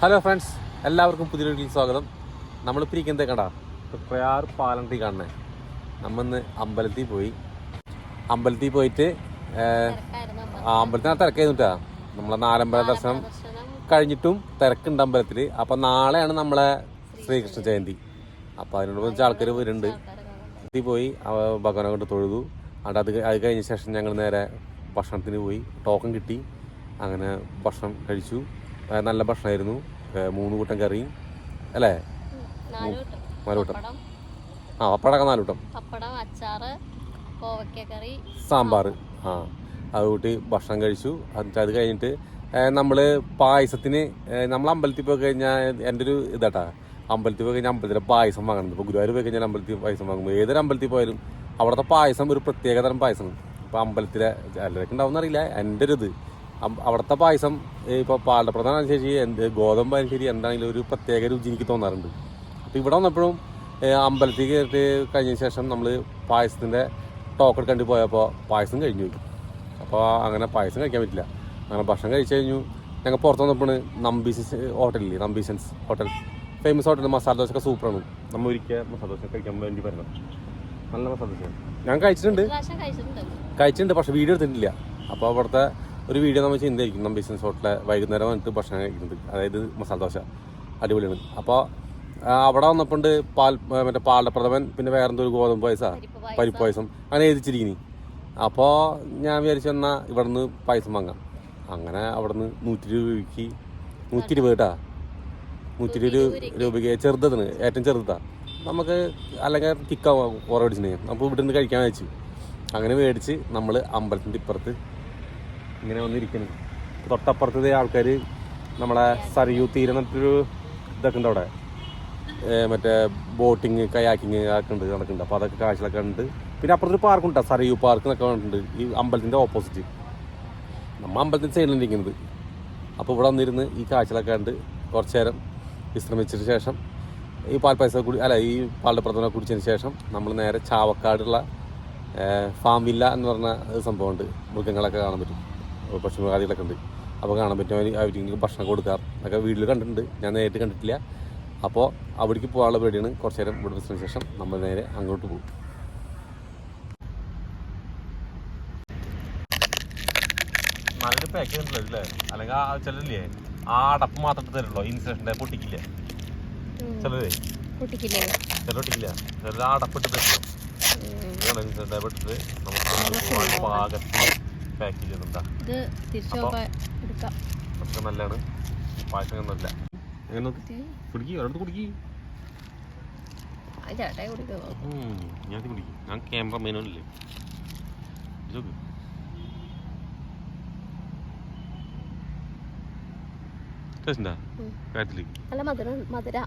Hello friends എല്ലാവർക്കും പുതിയൊരു വീട്ടിൽ സ്വാഗതം. നമ്മളിപ്പോൾ ഇരിക്കുന്നത് കണ്ടാ പ്രയാർ പാലണ്ടി കാണണേ നമ്മന്ന് അമ്പലത്തിൽ പോയി. അമ്പലത്തിൽ പോയിട്ട് ആ അമ്പലത്തിനകത്ത് തിരക്കായിരുന്നിട്ടാ നമ്മളെ നാലമ്പല ദർശനം കഴിഞ്ഞിട്ടും തിരക്കുണ്ട് അമ്പലത്തിൽ അപ്പം നാളെയാണ് നമ്മളെ ശ്രീകൃഷ്ണ ജയന്തി. അപ്പോൾ അതിനോട് വെച്ച് ആൾക്കാർ വരുന്നുണ്ട്. അമ്പലത്തിൽ പോയി ഭഗവാനെ കൊണ്ട് തൊഴുതു. അവിടെ അത് അത് കഴിഞ്ഞ ശേഷം ഞങ്ങൾ നേരെ ഭക്ഷണത്തിന് പോയി. ടോക്കൺ കിട്ടി. അങ്ങനെ ഭക്ഷണം കഴിച്ചു. നല്ല ഭക്ഷണമായിരുന്നു മൂന്ന് കൂട്ടം കറിയും അല്ലേ? നാലുകൂട്ടം. ആ പപ്പടമൊക്കെ നാലുകൂട്ടം. പപ്പടം അച്ചാറ് കോവയ്ക്ക കറി സാമ്പാർ. ആ അത് കൂട്ടി ഭക്ഷണം കഴിച്ചു. എന്നിട്ട് അത് കഴിഞ്ഞിട്ട് നമ്മൾ പായസത്തിന് നമ്മൾ അമ്പലത്തിൽ പോയി കഴിഞ്ഞാൽ എന്റെ ഒരു ഇതാട്ടാ. അമ്പലത്തിൽ പോയി കഴിഞ്ഞാൽ അമ്പലത്തിലെ പായസം വാങ്ങണം. ഇപ്പോൾ ഗുരുവായൂർ പോയി കഴിഞ്ഞാൽ അമ്പലത്തിൽ പായസം വാങ്ങും. ഏതൊരു അമ്പലത്തിൽ പോയാലും അവിടുത്തെ പായസം ഒരു പ്രത്യേകതരം പായസമാണ്. ഇപ്പോൾ അമ്പലത്തിലെ എല്ലാവർക്കും ഉണ്ടാവുമെന്നറിയില്ല എന്റെ ഒരു ഇത്. അവിടുത്തെ പായസം ഇപ്പോൾ പാലപ്രധാനം ശരി എന്ത് ഗോതമ്പായാലും ശരി എന്താണെങ്കിലും ഒരു പ്രത്യേക രുചി എനിക്ക് തോന്നാറുണ്ട്. അപ്പോൾ ഇവിടെ വന്നപ്പോഴും അമ്പലത്തിൽ കയറിയിട്ട് കഴിഞ്ഞ ശേഷം നമ്മൾ പായസത്തിന്റെ ടോക്കൺ കണ്ടു പോയപ്പോൾ പായസം കഴിഞ്ഞു പോയി. അപ്പോൾ അങ്ങനെ പായസം കഴിക്കാൻ പറ്റില്ല. അങ്ങനെ ഭക്ഷണം കഴിച്ചു കഴിഞ്ഞു. ഞങ്ങൾ പുറത്ത് വന്നപ്പോൾ Nambeesan's ഹോട്ടലില്ലേ Nambeesans hotel. Famous hotel masala dosa ഒക്കെ സൂപ്പറാണ് നമ്മൾ ഒരിക്കൽ മസാല ദോശ കഴിക്കാൻ വേണ്ടി വരണം. നല്ല മസാല ദോശ ഞാൻ കഴിച്ചിട്ടുണ്ട്. കഴിച്ചിട്ടുണ്ട്. പക്ഷെ വീഡിയോ എടുത്തിട്ടില്ല. അപ്പോൾ അവിടുത്തെ ഒരു വീഡിയോ നമ്മൾ ചെയ്യുന്നതായിരിക്കും. നമ്മൾ ബിസിനസ് ഹോട്ടലിലെ വൈകുന്നേരം വന്നിട്ട് ഭക്ഷണം കഴിക്കുന്നുണ്ട് അതായത് മസാല ദോശ. അടിപൊളിയാണ്. അപ്പോൾ അവിടെ വന്നപ്പോൾ പാൽ മറ്റേ പാലപ്രഥമൻ പിന്നെ വേറെ എന്തോ ഒരു ഗോതമ്പ് പായസ? പരിപ്പ് പായസം. അങ്ങനെ എഴുതിച്ചിരിക്കുന്നു. അപ്പോൾ ഞാൻ വിചാരിച്ചു എന്നാൽ ഇവിടെ നിന്ന് പായസം വാങ്ങാം. അങ്ങനെ അവിടെ നിന്ന് നൂറ്റി രൂപയ്ക്ക് നൂറ്റി ഇരുപത് കേട്ടാ? നൂറ്റി ഇരുപത് രൂപയ്ക്ക്. ചെറുതാണ് ഏറ്റവും ചെറുതാ. നമുക്ക് അല്ലെങ്കിൽ കിക്കാവും കുറേ അടിച്ചിട്ടുണ്ടെങ്കിൽ അപ്പോൾ ഇവിടെ നിന്ന് കഴിക്കാൻ വെച്ചു. അങ്ങനെ മേടിച്ച് നമ്മൾ അമ്പലത്തിന്റെ ഇപ്പുറത്ത് ഇങ്ങനെ വന്നിരിക്കുന്നത് തൊട്ടപ്പുറത്തേ ആൾക്കാർ നമ്മളെ സരയൂ തീരം എന്നിട്ടൊരു ഇതൊക്കെ ഉണ്ട് അവിടെ മറ്റേ ബോട്ടിങ് കയാക്കിങ് ഒക്കെ ഉണ്ട് നടക്കുന്നുണ്ട്. അപ്പോൾ അതൊക്കെ കാഴ്ചകളൊക്കെ ഉണ്ട് പിന്നെ അപ്പുറത്തൊരു പാർക്ക് ഉണ്ട് സറിയു പാർക്ക് എന്നൊക്കെ ഉണ്ട് ഈ അമ്പലത്തിന്റെ ഓപ്പോസിറ്റ് നമ്മൾ അമ്പലത്തിന്റെ സൈഡിലിരിക്കുന്നത് അപ്പോൾ ഇവിടെ വന്നിരുന്ന് ഈ കാഴ്ചകളൊക്കെ കണ്ട് കുറച്ച് നേരം വിശ്രമിച്ചതിന് ശേഷം ഈ പാൽ പൈസ കുടി അല്ല ഈ പാലിന്റെ പ്രഥമ കുടിച്ചതിന് ശേഷം നമ്മൾ നേരെ ചാവക്കാടുള്ള ഫാം വില്ല എന്ന് പറഞ്ഞ സംഭവമുണ്ട്. മൃഗങ്ങളൊക്കെ കാണാൻ പറ്റും. പശുമൃഗാദികളൊക്കെ ഉണ്ട്. അപ്പോൾ കാണാൻ പറ്റും അവർ അവർക്ക് ഭക്ഷണം കൊടുക്കാം അതൊക്കെ വീട്ടിൽ കണ്ടിട്ടുണ്ട്. ഞാൻ നേരിട്ട് കണ്ടിട്ടില്ല. അപ്പോൾ അവിടേക്ക് പോകാനുള്ള പരിപാടിയാണ് കുറച്ച് നേരം ഇവിടെ വിശ്രമിച്ച ശേഷം നമ്മൾ നേരെ അങ്ങോട്ട് പോകും. നല്ലൊരു പാക്കേജ് ഉണ്ടല്ലോ അല്ലേ? അല്ലെങ്കിൽ ആ ചിലരില്ലേ? ആ അടപ്പ് മാത്രം തരുള്ളൂ. ഇൻസുലേഷന്റെ പൊട്ടിക്കില്ല? ചിലരേ? കുട്ടിക്കില്ലേ ചില പൊട്ടിക്കില്ല. ചിലർ ആ അടപ്പിട്ട് തരുള്ളൂ ഇൻസുലേഷന്റെ പെട്ടിട്ട് നമുക്ക് പാകത്തിന് പാക്ക് ചെയ്യുന്നുണ്ട്. ഇത് തിരിച്ചു എടുക്കാം. പക്ഷെ നല്ലതാണ്. പായസം ഒന്നുമില്ല എങ്ങനെ കുടിക്കി ഒരിടത്ത് കുടിക്കി. ഞാൻ കുടിക്കും. ഞാൻ ക്യാമറ മെയിനല്ലേ ഇതൊക്കെ നല്ല മധുര മധുര.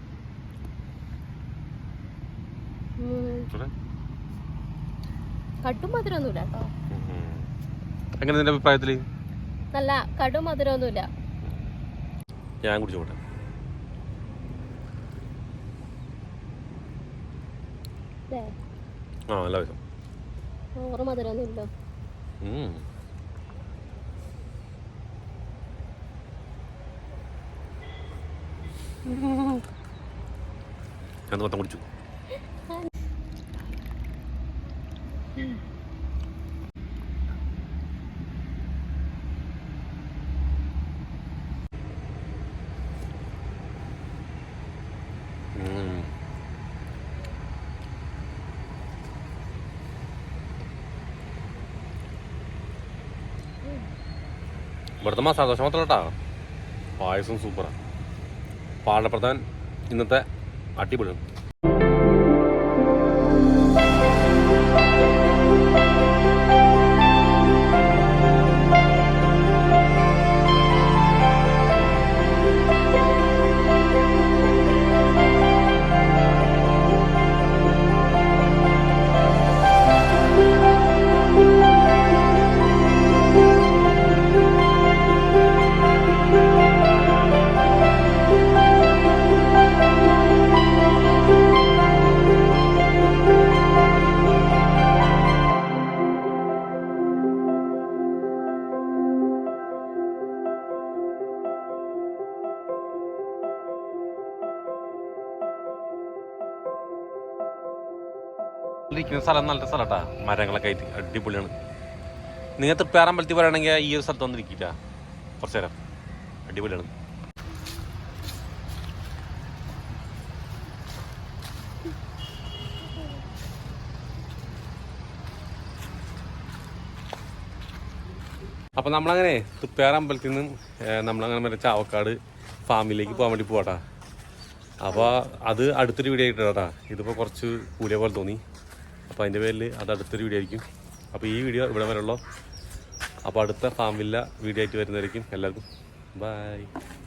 ഉം, ഇവിടെ കടും മധുരമൊന്നുമില്ല കേട്ടോ. എങ്ങനെ നിന്റെ അഭിപ്രായത്തിൽ നല്ല കടും മധുരമൊന്നുമില്ല. ഞാൻ കുടിച്ചോട്ടെ ആ നല്ല വിധം ഓറ് മധുരമൊന്നുമില്ല ഞാൻ മൊത്തം കുടിച്ചു. ഇവിടുത്തെ മസാല ദോശ കേട്ടോ പായസം സൂപ്പറാണ് പാലപ്രധാൻ ഇന്നത്തെ അടിപൊളിയാണ് ഇരിക്കുന്ന സ്ഥലം നല്ല സ്ഥലട്ടാ. മരങ്ങളൊക്കെ ആയിട്ട് അടിപൊളിയാണ്. നിങ്ങൾ തൃപ്പാറമ്പലത്തിൽ പറയുകയാണെങ്കിൽ ഈ ഒരു സ്ഥലത്ത് വന്നിരിക്കില്ല. കുറച്ച് നേരം. അടിപൊളിയാണ്. അപ്പം നമ്മളങ്ങനെ തുപ്പയാർ അമ്പലത്തിൽ നിന്ന് നമ്മളങ്ങനെ മറ്റേ ചാവക്കാട് ഫാമിലേക്ക് പോകാൻ വേണ്ടി പോവാട്ടാ. അപ്പോൾ അത് അടുത്തൊരു വീഡിയോ ആയിട്ട് കേട്ടാ ഇതിപ്പോൾ കുറച്ച് കൂലിയ പോലെ തോന്നി. അപ്പോൾ അതിന്റെ പേരിൽ അത് അടുത്തൊരു വീഡിയോ ആയിരിക്കും. അപ്പോൾ ഈ വീഡിയോ ഇവിടെ വരെയുള്ളൂ. അപ്പോൾ അടുത്ത ഫാമില്ല വീഡിയോ ആയിട്ട് വരുന്നതായിരിക്കും. എല്ലാവർക്കും ബൈ